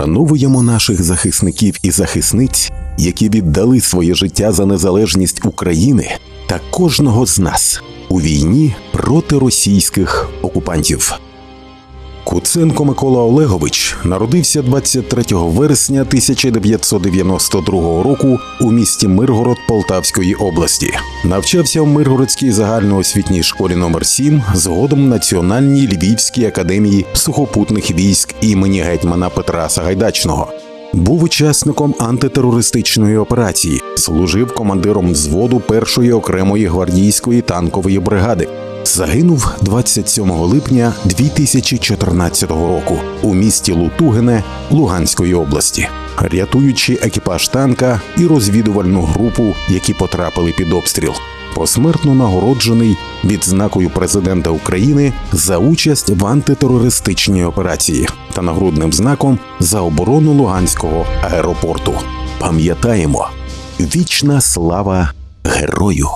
Вшановуємо наших захисників і захисниць, які віддали своє життя за незалежність України та кожного з нас у війні проти російських окупантів. Куценко Микола Олегович народився 23 вересня 1992 року у місті Миргород Полтавської області. Навчався в Миргородській загальноосвітній школі номер 7 згодом Національній Львівській академії сухопутних військ імені гетьмана Петра Сагайдачного. Був учасником антитерористичної операції, служив командиром взводу першої окремої гвардійської танкової бригади. Загинув 27 липня 2014 року у місті Лутугине Луганської області, рятуючи екіпаж танка і розвідувальну групу, які потрапили під обстріл. Посмертно нагороджений відзнакою президента України за участь в антитерористичній операції та нагрудним знаком за оборону Луганського аеропорту. Пам'ятаємо, вічна слава герою!